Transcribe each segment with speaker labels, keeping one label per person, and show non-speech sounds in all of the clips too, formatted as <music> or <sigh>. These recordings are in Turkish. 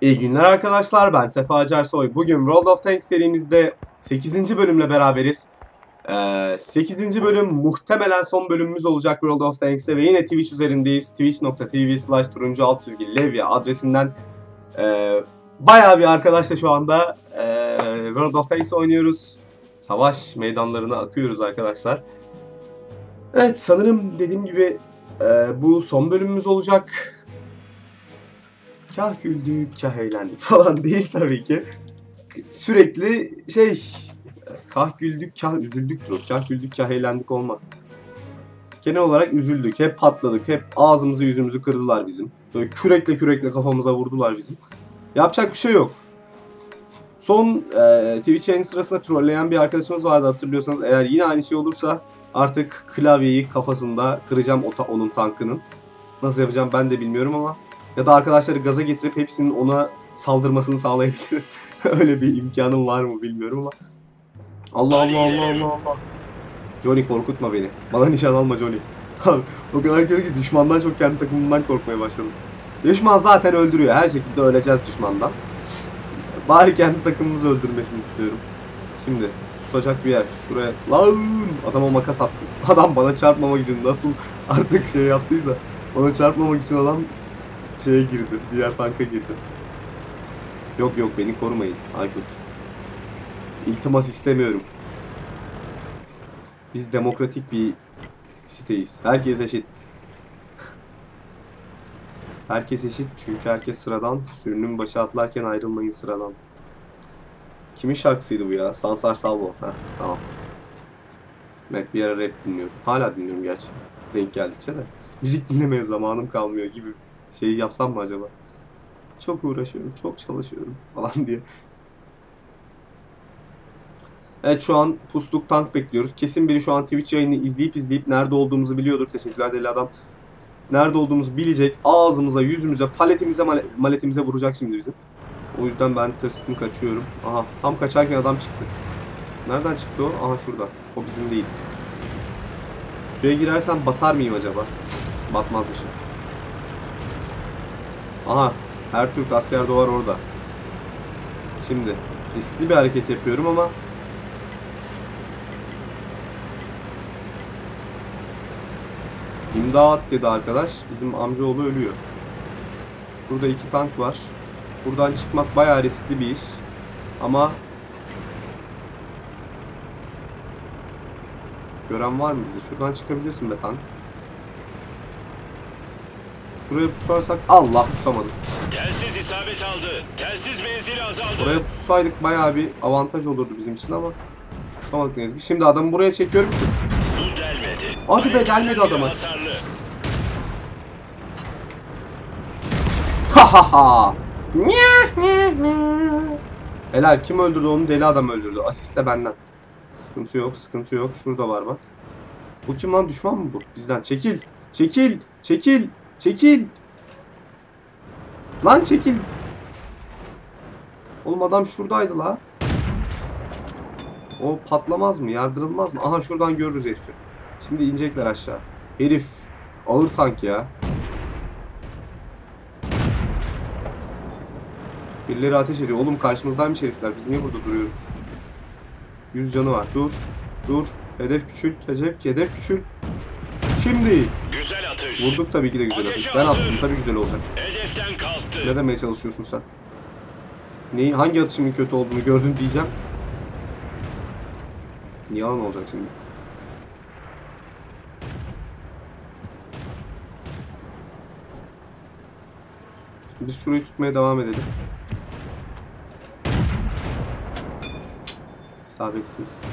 Speaker 1: İyi günler arkadaşlar ben Sefa Acarsoy. Bugün World of Tanks serimizde 8. bölümle beraberiz. Ee, 8. bölüm muhtemelen son bölümümüz olacak World of Tanks'te ve yine Twitch üzerindeyiz. Twitch.tv slash turuncu alt çizgi Levya adresinden e, bayağı bir arkadaşla şu anda e, World of Tanks oynuyoruz. Savaş meydanlarına akıyoruz arkadaşlar. Evet sanırım dediğim gibi e, bu son bölümümüz olacak kah güldük kah eğlendik <laughs> falan değil tabii ki. Sürekli şey kah güldük kah üzüldüktür o. Kah güldük kah eğlendik olmaz. Genel olarak üzüldük. Hep patladık. Hep ağzımızı yüzümüzü kırdılar bizim. Böyle kürekle kürekle kafamıza vurdular bizim. Yapacak bir şey yok. Son e, Twitch yayın sırasında trolleyen bir arkadaşımız vardı hatırlıyorsanız. Eğer yine aynı şey olursa artık klavyeyi kafasında kıracağım onun tankının. Nasıl yapacağım ben de bilmiyorum ama ya da arkadaşları gaza getirip hepsinin ona saldırmasını sağlayabilirim. <laughs> Öyle bir imkanım var mı bilmiyorum ama. Allah Allah Allah Allah Allah. Johnny korkutma beni. Bana nişan alma Johnny. Abi <laughs> o kadar kötü ki düşmandan çok kendi takımımdan korkmaya başladım. Düşman zaten öldürüyor. Her şekilde öleceğiz düşmandan. Bari kendi takımımızı öldürmesini istiyorum. Şimdi pusacak bir yer. Şuraya lan adama makas attım. <laughs> Adam bana çarpmamak için nasıl artık şey yaptıysa bana çarpmamak için adam şeye girdi. Diğer tanka girdi. Yok yok beni korumayın Aykut. İltimas istemiyorum. Biz demokratik bir siteyiz. Herkes eşit. Herkes eşit çünkü herkes sıradan. Sürünün başı atlarken ayrılmayın sıradan. Kimin şarkısıydı bu ya? Sansar Salvo. Heh, tamam. Evet bir ara rap dinliyorum. Hala dinliyorum gerçi. Denk geldikçe de. Müzik dinlemeye zamanım kalmıyor gibi şey yapsam mı acaba? Çok uğraşıyorum, çok çalışıyorum <laughs> falan diye. Evet şu an pusluk tank bekliyoruz. Kesin biri şu an Twitch yayını izleyip izleyip nerede olduğumuzu biliyordur. Teşekkürler deli adam. Nerede olduğumuzu bilecek. Ağzımıza, yüzümüze, paletimize, male- maletimize vuracak şimdi bizim. O yüzden ben tırstım kaçıyorum. Aha tam kaçarken adam çıktı. Nereden çıktı o? Aha şurada. O bizim değil. Suya girersem batar mıyım acaba? Batmazmışım. Aha her Türk asker doğar orada. Şimdi riskli bir hareket yapıyorum ama İmdat dedi arkadaş. Bizim amcaoğlu ölüyor. Şurada iki tank var. Buradan çıkmak bayağı riskli bir iş. Ama Gören var mı bizi? Şuradan çıkabilirsin be tank. Şuraya pusarsak Allah pusamadık.
Speaker 2: Telsiz isabet aldı. Telsiz menzili azaldı.
Speaker 1: Oraya pussaydık bayağı bir avantaj olurdu bizim için ama pusamadık ne yazık ki. Şimdi adamı buraya çekiyorum ki.
Speaker 2: Bu delmedi.
Speaker 1: Hadi be, delmedi adama. Ha ha ha. Helal kim öldürdü onu deli adam öldürdü. Asist de benden. Sıkıntı yok sıkıntı yok. Şurada var bak. Bu kim lan düşman mı bu? Bizden. Çekil. Çekil. Çekil. Çekil. Lan çekil. Oğlum adam şuradaydı la. O patlamaz mı? Yardırılmaz mı? Aha şuradan görürüz herifi. Şimdi inecekler aşağı. Herif ağır tank ya. Birileri ateş ediyor. Oğlum karşımızdaymış herifler. Biz niye burada duruyoruz? 100 canı var. Dur. Dur. Hedef küçült. Hedef, hedef küçült. Şimdi.
Speaker 2: Güzel atış.
Speaker 1: Vurduk tabii ki de güzel atış. Ben attım tabii güzel olacak.
Speaker 2: Hedeften kalktı.
Speaker 1: Ne demeye çalışıyorsun sen? Neyi, hangi atışımın kötü olduğunu gördün diyeceğim. Yalan olacak şimdi. Biz şurayı tutmaya devam edelim. İsabetsiz.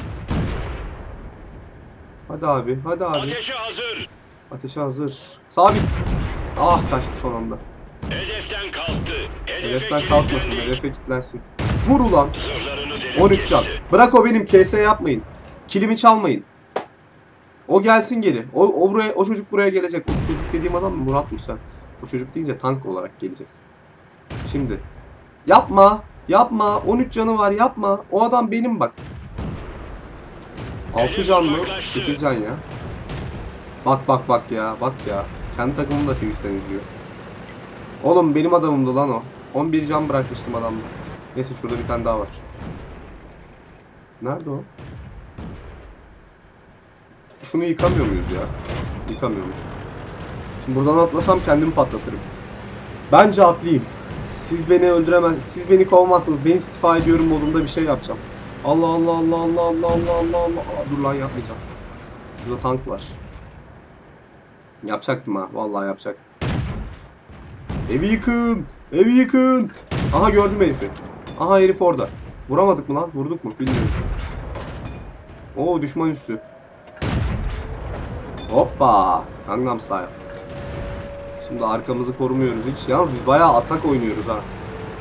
Speaker 1: Hadi abi, hadi abi.
Speaker 2: Ateşe hazır.
Speaker 1: Ateşe hazır. Sabit. Ah kaçtı son anda.
Speaker 2: Hedeften kalktı. Hedefe
Speaker 1: Hedeften kalkmasın, hedefe kilitlensin. Vur ulan.
Speaker 2: Sırlarını delip
Speaker 1: 13 can. Bırak o benim KS yapmayın. Kilimi çalmayın. O gelsin geri. O, o buraya o çocuk buraya gelecek. O çocuk dediğim adam mı Murat'mış ha. O çocuk deyince tank olarak gelecek. Şimdi. Yapma. Yapma. 13 canı var yapma. O adam benim bak. 6 can mı? 8 can ya. Bak bak bak ya. Bak ya. Kendi takımım da Twitch'ten izliyor. Oğlum benim adamımdı lan o. 11 can bırakmıştım adamda. Neyse şurada bir tane daha var. Nerede o? Şunu yıkamıyor muyuz ya? Yıkamıyormuşuz. Şimdi buradan atlasam kendimi patlatırım. Bence atlayayım. Siz beni öldüremez, siz beni kovmazsınız. Ben istifa ediyorum modunda bir şey yapacağım. Allah Allah Allah Allah Allah Allah Allah Allah. Dur lan yapmayacağım. Şurada tank var. Yapacaktım ha. Vallahi yapacaktım. Evi yıkın. Evi yıkın. Aha gördüm herifi. Aha herif orada. Vuramadık mı lan? Vurduk mu? Bilmiyorum. Oo düşman üssü. Hoppa. Gangnam Style. Şimdi arkamızı korumuyoruz hiç. Yalnız biz bayağı atak oynuyoruz ha.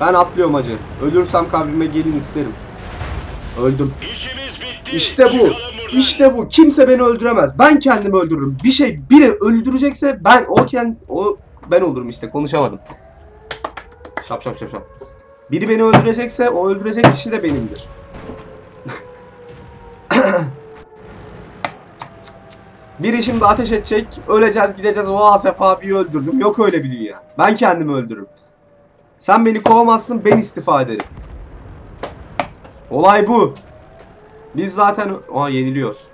Speaker 1: Ben atlıyorum acı. Ölürsem kabrime gelin isterim. Öldüm.
Speaker 2: İşimiz bitti.
Speaker 1: İşte bu. İşte bu. Kimse beni öldüremez. Ben kendimi öldürürüm. Bir şey biri öldürecekse ben o kend o ben olurum işte. Konuşamadım. Şap şap şap şap. Biri beni öldürecekse o öldürecek kişi de benimdir. <laughs> Biri şimdi ateş edecek, öleceğiz, gideceğiz. Oha Sefa abiyi öldürdüm. Yok öyle bir dünya. Ben kendimi öldürürüm. Sen beni kovamazsın, ben istifa ederim. Olay bu. Biz zaten Aa, yeniliyoruz.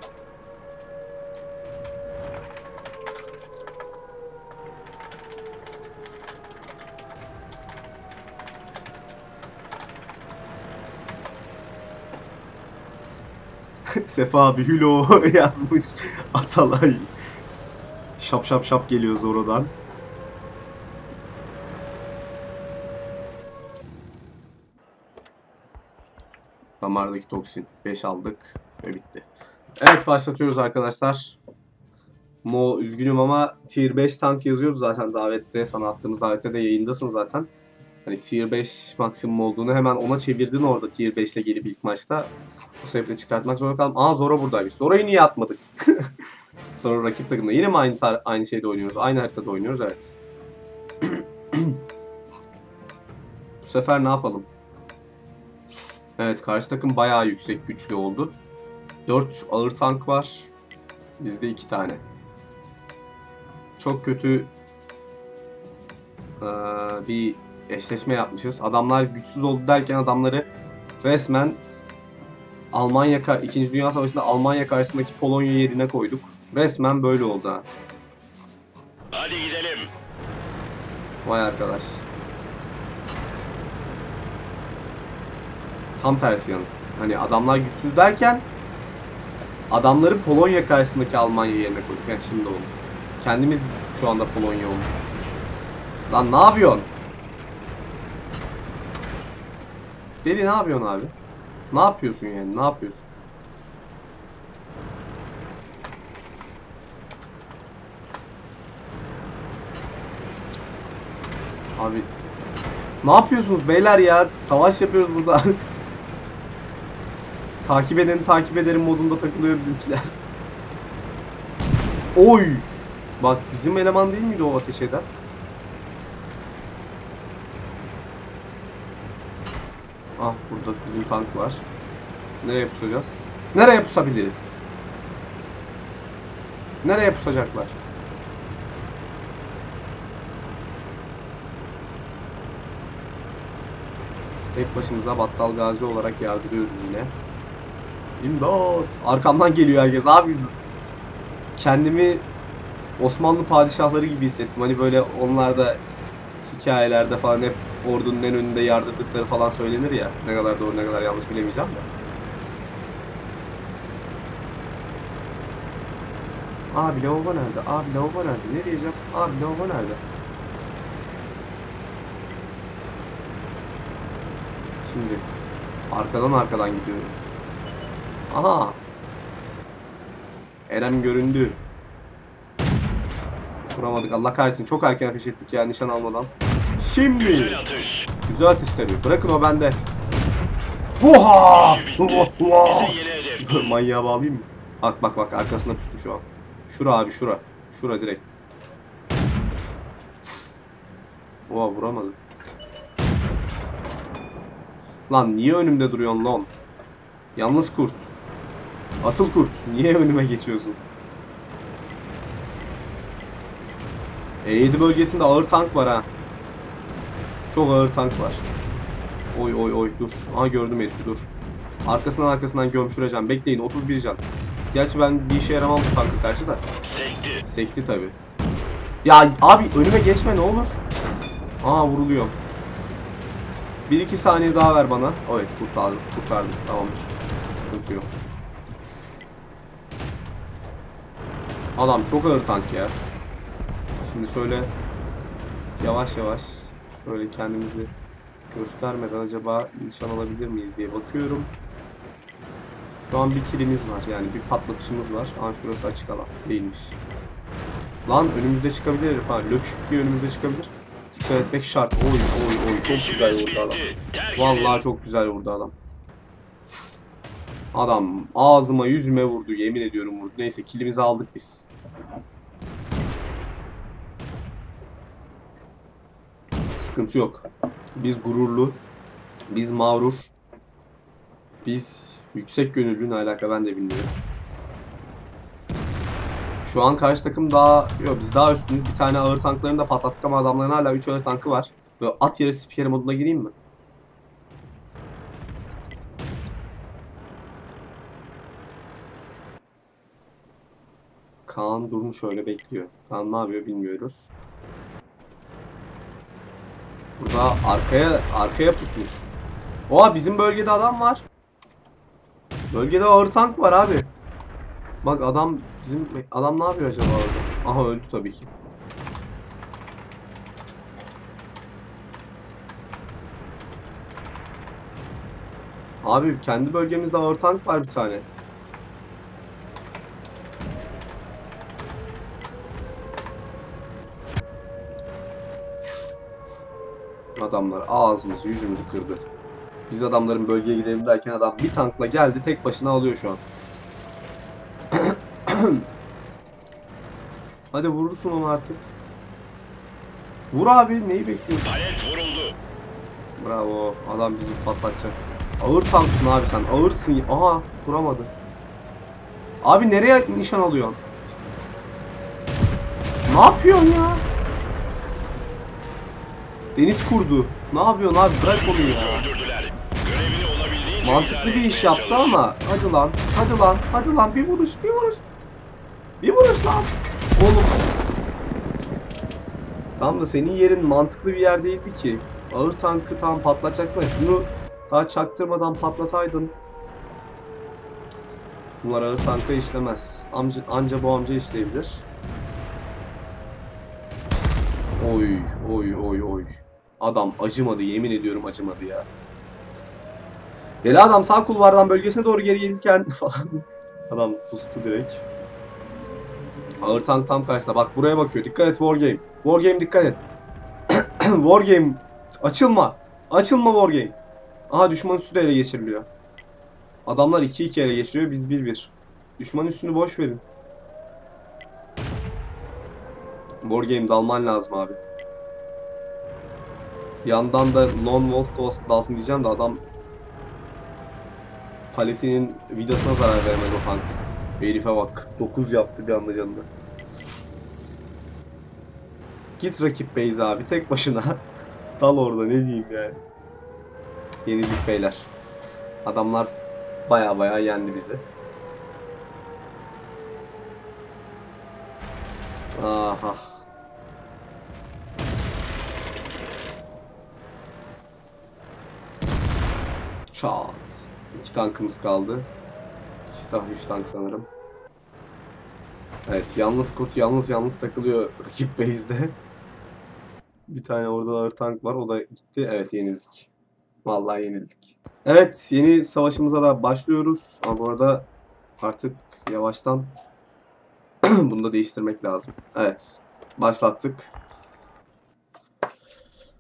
Speaker 1: <laughs> Sefa abi hülo <laughs> yazmış. Atalay. Şap şap şap geliyoruz oradan. Damardaki toksin. 5 aldık ve bitti. Evet başlatıyoruz arkadaşlar. Mo üzgünüm ama tier 5 tank yazıyordu zaten davette. Sana attığımız davette de yayındasın zaten. Hani tier 5 maksimum olduğunu hemen ona çevirdin orada tier 5 ile gelip ilk maçta. Bu sebeple çıkartmak zorunda kaldım. Aa Zora buradaymış. Zora'yı niye atmadık? <laughs> Sonra rakip takımda. Yine mi aynı, aynı şeyde oynuyoruz? Aynı haritada oynuyoruz evet. <clears throat> Bu sefer ne yapalım? Evet karşı takım bayağı yüksek güçlü oldu. 4 ağır tank var. Bizde 2 tane. Çok kötü eee, bir eşleşme yapmışız. Adamlar güçsüz oldu derken adamları resmen Almanya ka- 2. Dünya Savaşı'nda Almanya karşısındaki Polonya yerine koyduk. Resmen böyle oldu ha.
Speaker 2: Hadi gidelim.
Speaker 1: Vay arkadaş. Tam tersi yalnız. Hani adamlar güçsüz derken adamları Polonya karşısındaki Almanya yerine koyduk. Yani şimdi oldu. Kendimiz şu anda Polonya olduk. Lan ne yapıyorsun? Deli ne yapıyorsun abi? Ne yapıyorsun yani? Ne yapıyorsun? Abi ne yapıyorsunuz beyler ya? Savaş yapıyoruz burada. <laughs> takip edeni takip ederim modunda takılıyor bizimkiler. Oy! Bak bizim eleman değil miydi o ateş eden? Ah burada bizim tank var. Nereye pusacağız? Nereye pusabiliriz? Nereye pusacaklar? Tek başımıza Battal Gazi olarak yardırıyoruz yine. İmdat! Arkamdan geliyor herkes abi. Kendimi Osmanlı padişahları gibi hissettim. Hani böyle onlar da hikayelerde falan hep ordunun en önünde yardırdıkları falan söylenir ya. Ne kadar doğru ne kadar yanlış bilemeyeceğim de. Abi lavabo nerede? Abi lavabo nerede? Ne diyeceğim? Abi lavabo nerede? Şimdi arkadan arkadan gidiyoruz. Aha. Erem göründü. Vuramadık Allah kahretsin. Çok erken ateş ettik ya nişan almadan. Şimdi.
Speaker 2: Güzel atış.
Speaker 1: Güzel tabii. Bırakın o bende. Oha! Oha! <laughs> Manyağa bağlayayım mı? Bak bak bak arkasına pustu şu an. Şura abi şura. Şura direkt. Oha vuramadı. Lan niye önümde duruyorsun lan? Yalnız kurt. Atıl kurt. Niye önüme geçiyorsun? E7 bölgesinde ağır tank var ha. Çok ağır tank var. Oy oy oy dur. Aha gördüm herifi dur. Arkasından arkasından gömçüreceğim. Bekleyin 31 can. Gerçi ben bir işe yaramam bu tanka karşı da.
Speaker 2: Sekti.
Speaker 1: Sekti tabi. Ya abi önüme geçme ne olur. Aa vuruluyor. 1-2 saniye daha ver bana. Evet kurtardım. Kurtardım. Tamamdır. Sıkıntı yok. Adam çok ağır tank ya. Şimdi şöyle yavaş yavaş şöyle kendimizi göstermeden acaba nişan alabilir miyiz diye bakıyorum. Şu an bir kilimiz var yani bir patlatışımız var. Aa şurası açık alan değilmiş. Lan önümüzde çıkabilir herif ha. Löpşük diye önümüzde çıkabilir. Dikkat etmek şart. Oy oy oy çok güzel vurdu adam. Vallahi çok güzel vurdu adam. Adam ağzıma yüzüme vurdu yemin ediyorum vurdu. Neyse kilimizi aldık biz. Sıkıntı yok. Biz gururlu. Biz mağrur. Biz yüksek gönüllü ne alaka ben de bilmiyorum. Şu an karşı takım daha yok biz daha üstünüz. Bir tane ağır tanklarını da patlattık ama adamların hala 3 ağır tankı var. Böyle at yarışı spikeri moduna gireyim mi? Kaan durmuş öyle bekliyor. Kaan ne yapıyor bilmiyoruz. Burada arkaya arkaya pusmuş. Oha bizim bölgede adam var. Bölgede ağır tank var abi. Bak adam bizim adam ne yapıyor acaba orada? Aha öldü tabii ki. Abi kendi bölgemizde ağır tank var bir tane. Adamlar ağzımızı yüzümüzü kırdı. Biz adamların bölgeye gidelim derken adam bir tankla geldi tek başına alıyor şu an. <clears throat> Hadi vurursun onu artık. Vur abi neyi bekliyorsun?
Speaker 2: Palet vuruldu.
Speaker 1: Bravo adam bizi patlatacak. Ağır tanksın abi sen ağırsın. Aha vuramadı. Abi nereye nişan alıyorsun? Ne yapıyorsun ya? Deniz kurdu. Ne yapıyorsun abi bırak onu ya. Mantıklı bir iş yaptı ama hadi lan hadi lan hadi lan bir vuruş bir vuruş. Bir vuruş lan. Oğlum. Tam da senin yerin mantıklı bir yer değildi ki. Ağır tankı tam patlatacaksın. Şunu daha çaktırmadan patlataydın. Bunlar ağır tanka işlemez. Amca, anca bu amca işleyebilir. Oy oy oy oy. Adam acımadı yemin ediyorum acımadı ya. Deli adam sağ kulvardan bölgesine doğru geri gelirken <laughs> falan. Adam pustu direkt. Ağır tank tam karşısında. Bak buraya bakıyor. Dikkat et Wargame. Wargame dikkat et. <clears throat> Wargame açılma. Açılma Wargame. Aha düşman üssü de ele geçiriliyor. Adamlar 2-2 ele geçiriyor. Biz 1-1. Düşman üssünü boş verin. Wargame dalman lazım abi. Yandan da Lone Wolf dalsın diyeceğim de adam paletinin vidasına zarar vermez o tank. Herife bak. 9 yaptı bir anda canını. Git rakip base abi tek başına. <laughs> Dal orada ne diyeyim yani. Yenildik beyler. Adamlar baya baya yendi bizi. Aha. Çat. İki tankımız kaldı. İkisi de hafif tank sanırım. Evet yalnız kurt yalnız yalnız takılıyor rakip base'de. Bir tane orada ağır tank var o da gitti. Evet yenildik. Vallahi yenildik. Evet yeni savaşımıza da başlıyoruz. Ama bu arada artık yavaştan <clears throat> bunu da değiştirmek lazım. Evet başlattık.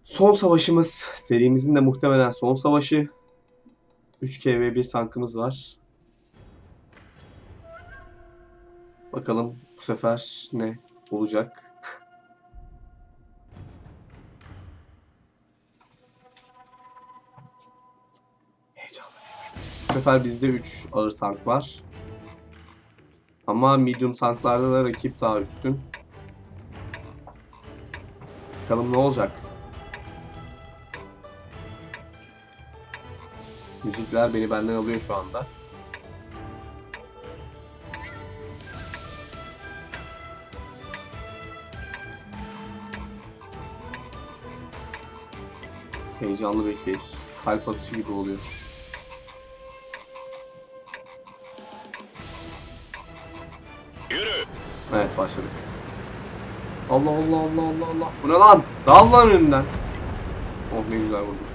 Speaker 1: Son savaşımız serimizin de muhtemelen son savaşı. 3KV1 tankımız var. Bakalım bu sefer ne olacak? <laughs> Bu sefer bizde 3 ağır tank var. Ama medium tanklarda da rakip daha üstün. Bakalım ne olacak? Müzikler beni benden alıyor şu anda. Heyecanlı bekleyiş. Kalp atışı gibi oluyor.
Speaker 2: Yürü.
Speaker 1: Evet başladık. Allah Allah Allah Allah Allah. Bu ne lan? Dal lan önümden. Oh ne güzel vurdum.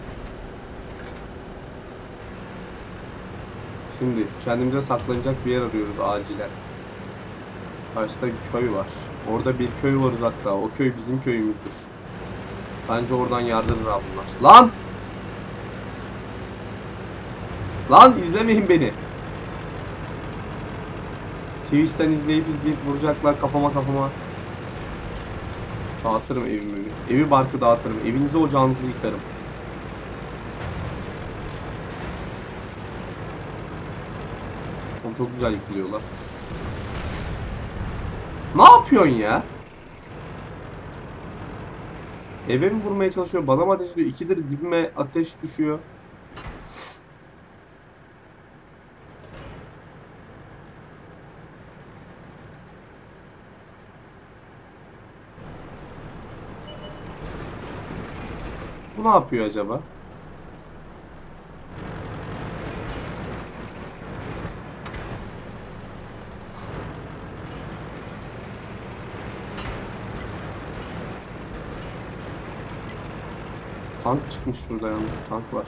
Speaker 1: Şimdi kendimize saklanacak bir yer arıyoruz acilen. Karşıda bir köy var. Orada bir köy var uzakta. O köy bizim köyümüzdür. Bence oradan yardırır abi bunlar. Lan! Lan izlemeyin beni. Twitch'ten izleyip izleyip vuracaklar kafama kafama. Dağıtırım evimi. evi. Barkı dağıtırım. Evinizi ocağınızı yıkarım. Çok güzel yıkılıyorlar. Ne yapıyorsun ya? Eve mi vurmaya çalışıyor? Bana mı ateş ediyor? İkidir dibime ateş düşüyor. Bu ne yapıyor acaba? Tank çıkmış şurada yalnız. Tank var.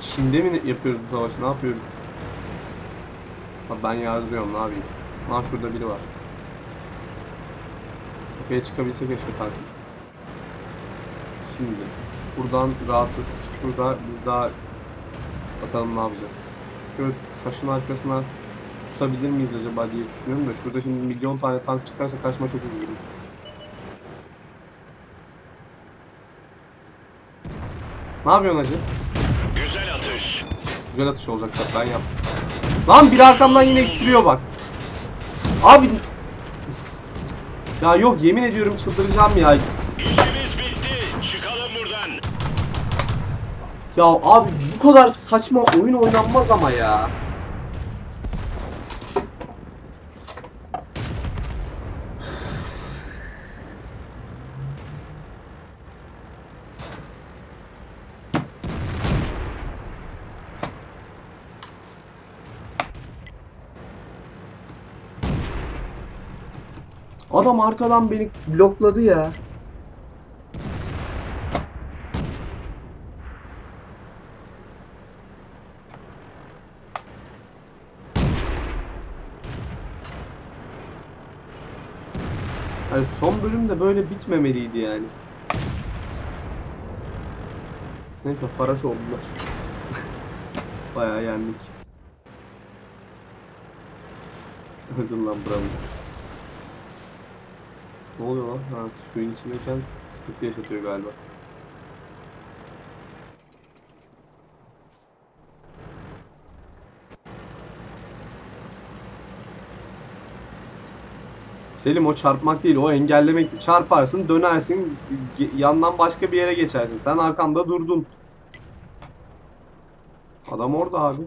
Speaker 1: Çin'de mi yapıyoruz bu savaşı? Ne yapıyoruz? Ha, ben yardırıyorum. Ne yapayım? Lan şurada biri var. Tepeye çıkabilse keşke tank. Şimdi buradan rahatız. Şurada biz daha bakalım ne yapacağız. Şöyle taşın arkasına pusabilir miyiz acaba diye düşünüyorum da şurada şimdi milyon tane tank çıkarsa kaçma çok üzülürüm. Ne yapıyorsun hacı?
Speaker 2: Güzel atış.
Speaker 1: Güzel atış olacak tabii ben yaptım. Lan bir arkamdan yine ittiriyor bak. Abi ya yok yemin ediyorum çıldıracağım ya.
Speaker 2: İşimiz bitti. Çıkalım buradan.
Speaker 1: Ya abi bu kadar saçma oyun oynanmaz ama ya. Adam arkadan beni blokladı ya. Hani son bölüm de böyle bitmemeliydi yani. Neyse faraş oldular. <laughs> Bayağı yendik. Lan buramı. Ne oluyor lan? Ha, suyun içindeyken sıkıntı yaşatıyor galiba. Selim o çarpmak değil, o engellemekti. Çarparsın, dönersin, yandan başka bir yere geçersin. Sen arkamda durdun. Adam orada abi.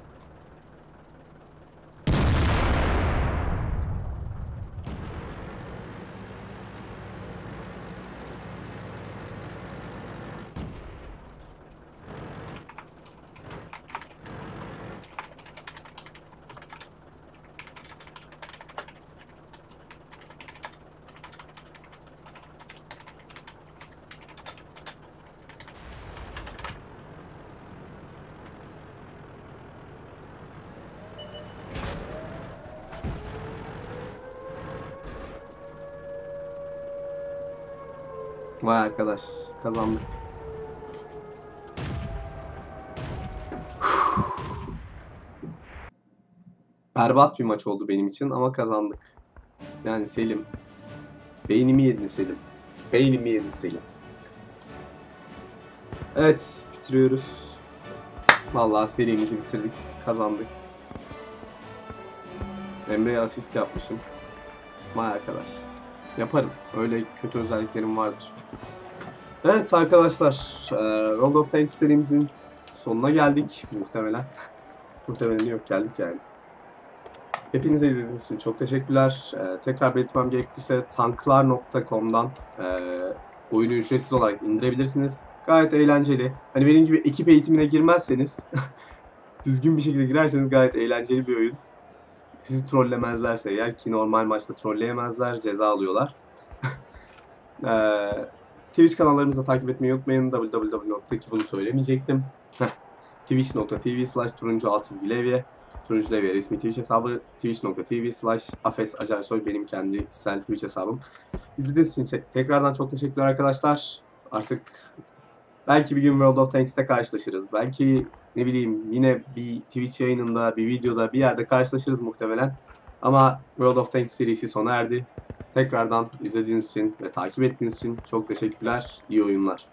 Speaker 1: Vay arkadaş, kazandık. Berbat bir maç oldu benim için ama kazandık. Yani Selim. Beynimi yedin Selim. Beynimi yedin Selim. Evet, bitiriyoruz. Vallahi serimizi bitirdik. Kazandık. Emre'ye asist yapmışım. Vay arkadaş. Yaparım. Öyle kötü özelliklerim vardır. Evet arkadaşlar. eee, World of Tanks serimizin sonuna geldik muhtemelen. <laughs> muhtemelen yok geldik yani. Hepinize izlediğiniz için çok teşekkürler. Ee, tekrar belirtmem gerekirse tanklar.com'dan e, oyunu ücretsiz olarak indirebilirsiniz. Gayet eğlenceli. Hani benim gibi ekip eğitimine girmezseniz <laughs> düzgün bir şekilde girerseniz gayet eğlenceli bir oyun. Sizi trollemezlerse eğer ki normal maçta trolleyemezler, ceza alıyorlar. <laughs> Ee, Twitch kanallarımızı takip etmeyi unutmayın. www.ki bunu söylemeyecektim. Twitch.tv slash turuncu alt çizgi levye. Turuncu Levye resmi Twitch hesabı. Twitch.tv slash Afes Acarsoy benim kendi kişisel Twitch hesabım. İzlediğiniz için te- tekrardan çok teşekkürler arkadaşlar. Artık belki bir gün World of Tanks'te karşılaşırız. Belki ne bileyim yine bir Twitch yayınında, bir videoda, bir yerde karşılaşırız muhtemelen. Ama World of Tanks serisi sona erdi. Tekrardan izlediğiniz için ve takip ettiğiniz için çok teşekkürler. İyi oyunlar.